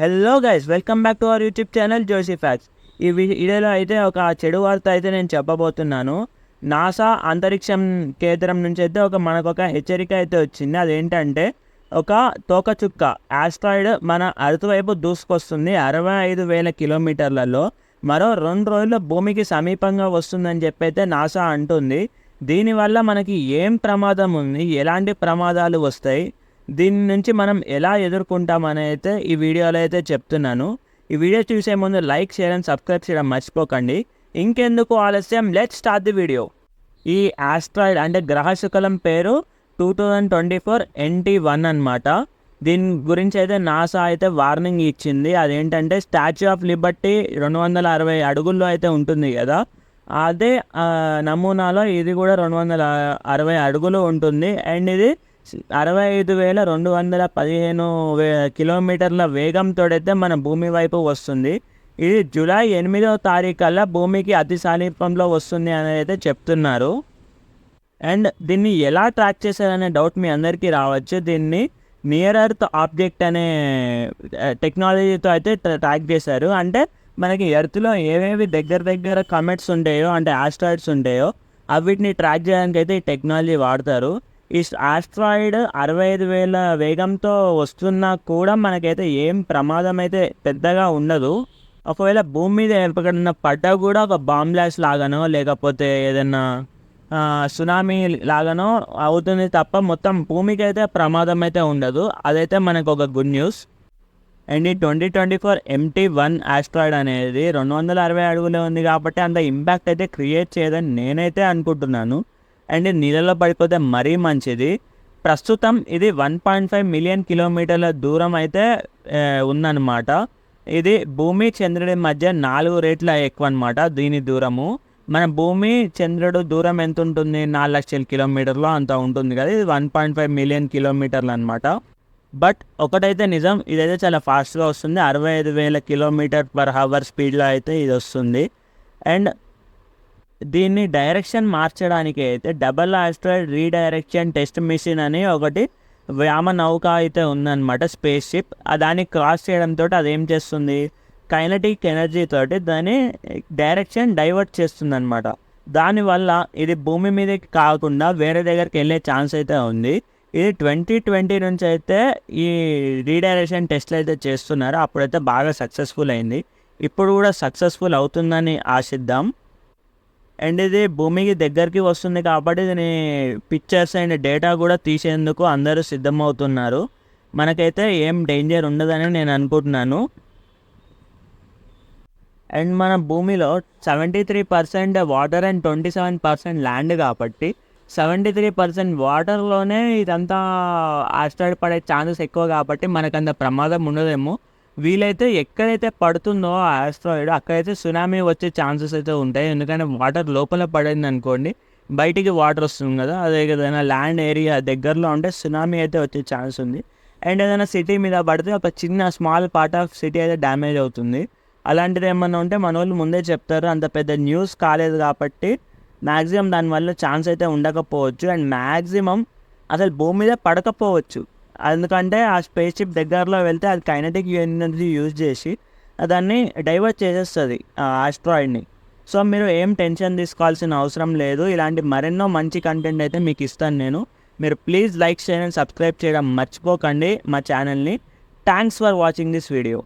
Hello guys welcome back to our YouTube channel Josie facts ఈ వీడియోలో అయితే ఒక చెడు వార్త అయితే నేను చెప్పబోతున్నాను. నాసా అంతరిక్షం కేంద్రం నుంచి అయితే ఒక మనకు ఒక హెచ్చరిక అయితే వచ్చింది. అదేంటంటే ఒక తోకచుక్క ఆస్ట్రాయిడ్ మన అర్త్ వైపు దూసుకొస్తుంది అరవై ఐదు వేల కిలోమీటర్లలో. మరో రెండు రోజుల్లో భూమికి సమీపంగా వస్తుందని చెప్పి అయితే నాసా అంటుంది. దీనివల్ల మనకి ఏం ప్రమాదం ఉంది? ఎలాంటి ప్రమాదాలు వస్తాయి? దీని నుంచి మనం ఎలా ఎదుర్కొంటామని అయితే ఈ వీడియోలో అయితే చెప్తున్నాను. ఈ వీడియో చూసే ముందు లైక్ షేర్ అండ్ సబ్స్క్రైబ్ చేయడం మర్చిపోకండి. ఇంకెందుకు ఆలస్యం? లెట్ స్టార్ట్ ది వీడియో ఈ ఆస్ట్రాయిడ్ అంటే గ్రహశుకలం పేరు two thousand twenty four NT one అనమాట దీని గురించి అయితే నాసా అయితే వార్నింగ్ ఇచ్చింది. అదేంటంటే స్టాచ్యూ ఆఫ్ లిబర్టీ రెండు వందల అరవై అడుగుల్లో అయితే ఉంటుంది కదా. అదే నమూనాలో ఇది కూడా రెండు వందల అరవై అడుగులు ఉంటుంది. అండ్ ఇది అరవై ఐదు వేల రెండు వందల పదిహేను వే కిలోమీటర్ల వేగంతో అయితే మన భూమి వైపు వస్తుంది. ఇది జూలై ఎనిమిదవ తారీఖల్లా భూమికి అతి సమీపంలో వస్తుంది అని అయితే చెప్తున్నారు. అండ్ దీన్ని ఎలా ట్రాక్ చేశారనే డౌట్ మీ అందరికీ రావచ్చు. దీన్ని నియర్ ఎర్త్ ఆబ్జెక్ట్ అనే టెక్నాలజీతో అయితే ట్రాక్ చేశారు. అంటే మనకి ఎర్త్లో ఏవేవి దగ్గర దగ్గర కమెట్స్ ఉంటాయో అంటే ఆస్ట్రాయిడ్స్ ఉంటాయో అవిటిని ట్రాక్ చేయడానికి అయితే ఈ టెక్నాలజీ వాడతారు. ఈ ఆస్ట్రాయిడ్ అరవై ఐదు వేల వేగంతో వస్తున్నా కూడా మనకైతే ఏం ప్రమాదం అయితే పెద్దగా ఉండదు. ఒకవేళ భూమి మీద ఎక్కడన్నా పడ్డా కూడా ఒక బాంబ్ బ్లాస్ట్ లాగానో లేకపోతే ఏదైనా సునామీ లాగానో అవుతుంది తప్ప మొత్తం భూమికి అయితే ప్రమాదం అయితే ఉండదు. అదైతే మనకు ఒక గుడ్ న్యూస్. అండ్ ఈ twenty twenty four MT one asteroid అనేది రెండు వందల అరవై అడుగులే ఉంది కాబట్టి అంత ఇంపాక్ట్ అయితే క్రియేట్ చేయదని నేనైతే అనుకుంటున్నాను. అండ్ నీళ్ళలో పడిపోతే మరీ మంచిది. ప్రస్తుతం ఇది వన్ పాయింట్ ఫైవ్ మిలియన్ కిలోమీటర్ల దూరం అయితే ఉందన్నమాట. ఇది భూమి చంద్రుడి మధ్య నాలుగు రేట్ల ఎక్కువ అనమాట దీని దూరము. మన భూమి చంద్రుడు దూరం ఎంత ఉంటుంది? నాలుగు లక్షల కిలోమీటర్లు అంత ఉంటుంది కదా. ఇది వన్ పాయింట్ ఫైవ్ మిలియన్ కిలోమీటర్లు అనమాట బట్ ఒకటైతే నిజం ఇదైతే చాలా ఫాస్ట్గా వస్తుంది. అరవై ఐదు వేల కిలోమీటర్ పర్ హవర్ స్పీడ్లో అయితే ఇది వస్తుంది. అండ్ దీన్ని డైరెక్షన్ మార్చడానికి అయితే double asteroid redirection test mission అని ఒకటి వ్యామ నౌక అయితే ఉందన్నమాట స్పేస్ షిప్ దాన్ని క్రాస్ చేయడంతో అది ఏం చేస్తుంది? కైనటిక్ ఎనర్జీ తోటి దాన్ని డైరెక్షన్ డైవర్ట్ చేస్తుంది అనమాట దానివల్ల ఇది భూమి మీదకి కాకుండా వేరే దగ్గరికి వెళ్ళే ఛాన్స్ అయితే ఉంది. ఇది ట్వంటీ ట్వంటీ నుంచి అయితే ఈ రీడైరెక్షన్ టెస్ట్లు అయితే చేస్తున్నారు. అప్పుడైతే బాగా సక్సెస్ఫుల్ అయింది. ఇప్పుడు కూడా సక్సెస్ఫుల్ అవుతుందని ఆశిద్దాం. అండ్ ఇది భూమికి దగ్గరికి వస్తుంది కాబట్టి దీని పిక్చర్స్ అండ్ డేటా కూడా తీసేందుకు అందరూ సిద్ధమవుతున్నారు. మనకైతే ఏం డేంజర్ ఉండదని నేను అనుకుంటున్నాను. అండ్ మన భూమిలో seventy three percent water and twenty seven percent land కాబట్టి సెవెంటీ త్రీ పర్సెంట్ వాటర్లోనే ఇదంతా ఆస్ట్రాయిడ్ పడే ఛాన్సెస్ ఎక్కువ కాబట్టి మనకంత ప్రమాదం ఉండదేమో. వీలైతే ఎక్కడైతే పడుతుందో ఆ ఆస్ట్రాయిడ్ అక్కడైతే సునామీ వచ్చే ఛాన్సెస్ అయితే ఉంటాయి. ఎందుకంటే వాటర్ లోపల పడింది అనుకోండి బయటికి వాటర్ వస్తుంది కదా. అదే ఏదైనా ల్యాండ్ ఏరియా దగ్గరలో ఉంటే సునామీ అయితే వచ్చే ఛాన్స్ ఉంది. అండ్ ఏదైనా సిటీ మీద పడితే ఒక చిన్న స్మాల్ పార్ట్ ఆఫ్ సిటీ అయితే డ్యామేజ్ అవుతుంది. అలాంటిది ఏమన్నా ఉంటే మన వాళ్ళు ముందే చెప్తారు. అంత పెద్ద న్యూస్ కాలేదు కాబట్టి మ్యాక్సిమం దానివల్ల ఛాన్స్ అయితే ఉండకపోవచ్చు. అండ్ మ్యాక్సిమం అసలు భూమి మీద పడకపోవచ్చు. ఎందుకంటే ఆ స్పేస్ షిప్ దగ్గరలో వెళ్తే అది కైనటిక్ ఎనర్జీ యూజ్ చేసి దాన్ని డైవర్ట్ చేసేస్తుంది ఆ ఆస్ట్రాయిడ్ని సో మీరు ఏం టెన్షన్ తీసుకోవాల్సిన అవసరం లేదు. ఇలాంటి మరెన్నో మంచి కంటెంట్ అయితే మీకు ఇస్తాను నేను. మీరు please like share and subscribe చేయడం మర్చిపోకండి మా ఛానల్ని thanks for watching this video